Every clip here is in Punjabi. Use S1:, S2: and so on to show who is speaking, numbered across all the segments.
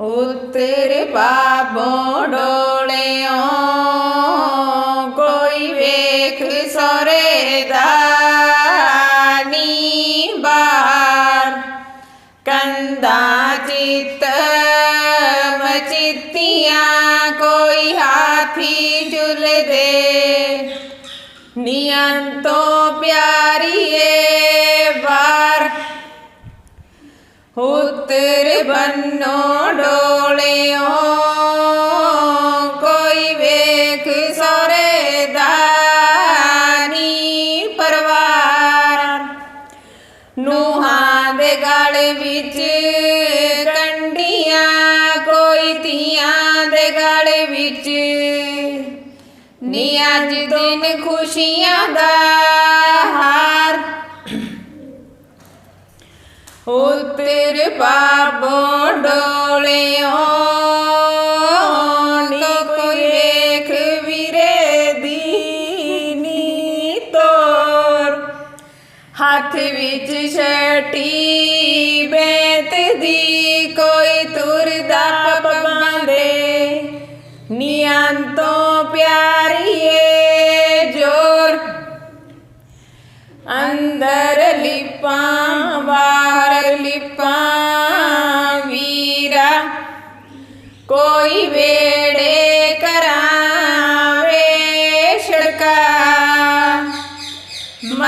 S1: ਉਤਰ ਬਾਬੋਂ ਡੋਲਿਓ, ਕੋਈ ਵੇਖ ਸੋਰੇ ਦਾ ਨੀ ਬਾਹਰ। ਕੰਦਾ ਚਿੱਤ ਮਚਿੱਤੀਆਂ, ਕੋਈ ਹਾਥੀ ਝੁਲਦੇ। ਨਿਯੰਤੋਂ ਪਿਆਰੀਏ ਵਾਰ। ਉਤਰ ਬੰਨੋ ਡੋਲਿਓ, ਕੋਈ ਵੇਖ ਸੋਰੇ ਦਾਨੀ ਪਰਵਾਰ ਨੂਹਾਂ ਦੇ ਗਲ ਵਿੱਚ ਕੰਡੀਆਂ, ਕੋਈ ਧੀਆਂ ਦੇ ਗਲ ਵਿੱਚ ਨੀ ਅੱਜ ਦਿਨ ਖੁਸ਼ੀਆਂ ਦਾ ਹਾਰ ਉਤਰ ਬਾਬੋ ਡੋਲਿਓ। ਨੀ ਕੋਈ ਵੇਖ ਵੀਰੇ ਦੀ ਨੀ ਤੋਰ। ਹੱਥ ਵਿੱਚ ਛਟੀ ਬੇਤ ਦੀ ਕੋਈ ਤੁਰਦਾ ਪਪਾਂਦੇ ਨੀਆਂ ਤੋਂ ਪਿਆਰੀਏ ਜੋਰ। ਅੰਦਰ ਲਿਪਾਂ ਬਾਹਰ ਲਿਪਾਂ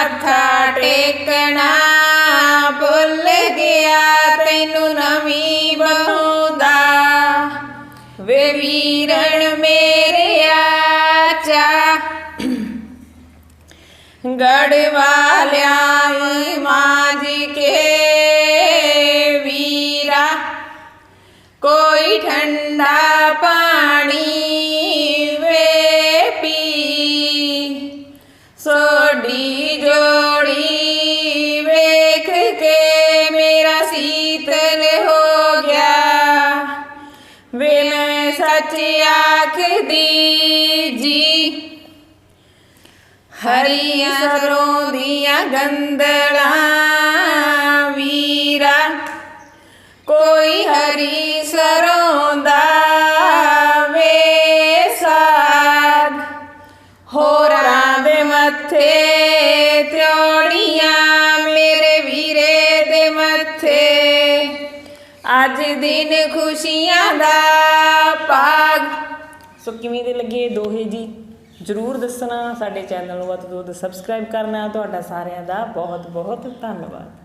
S1: ਮੱਥਾ ਟੇਕਣਾ, ਭੁੱਲ ਗਿਆ ਤੈਨੂੰ ਨਵੀਂ ਬਹੂ ਦਾ। ਵੇ ਵੀਰਣ ਮੇਰਿਆ ਚਾ ਗੜਵਾ ਲਿਆਈ ਕੇ ਵੀਰਾ। ਕੋਈ ਠੰਡਾ ਪਾਣੀ ਮੈਂ ਆਖਦੀ ਜੀ। ਹਰੀਆਂ ਸਰੋਂ ਦੀਆਂ ਗੰਦਲਾਂ ਵੀਰਾ, ਕੋਈ ਹਰੀ ਸਰੋਂ ਦਾ ਵੇ ਸਾਧ ਹੋਰਾਂ ਦੇ ਮੱਥੇ ਦਿਨ ਖੁਸ਼ੀਆਂ ਦਾ ਭਾਗ।
S2: ਸੋ ਕਿਵੇਂ ਦੇ ਲੱਗੇ ਦੋਹੇ ਜੀ? ਜਰੂਰ ਦੱਸਣਾ ਸਾਡੇ ਚੈਨਲ ਨੂੰ ਵੱਧ ਤੋਂ ਵੱਧ ਸਬਸਕ੍ਰਾਈਬ ਕਰਨਾ। ਤੁਹਾਡਾ ਸਾਰਿਆਂ ਦਾ ਬਹੁਤ ਬਹੁਤ ਧੰਨਵਾਦ।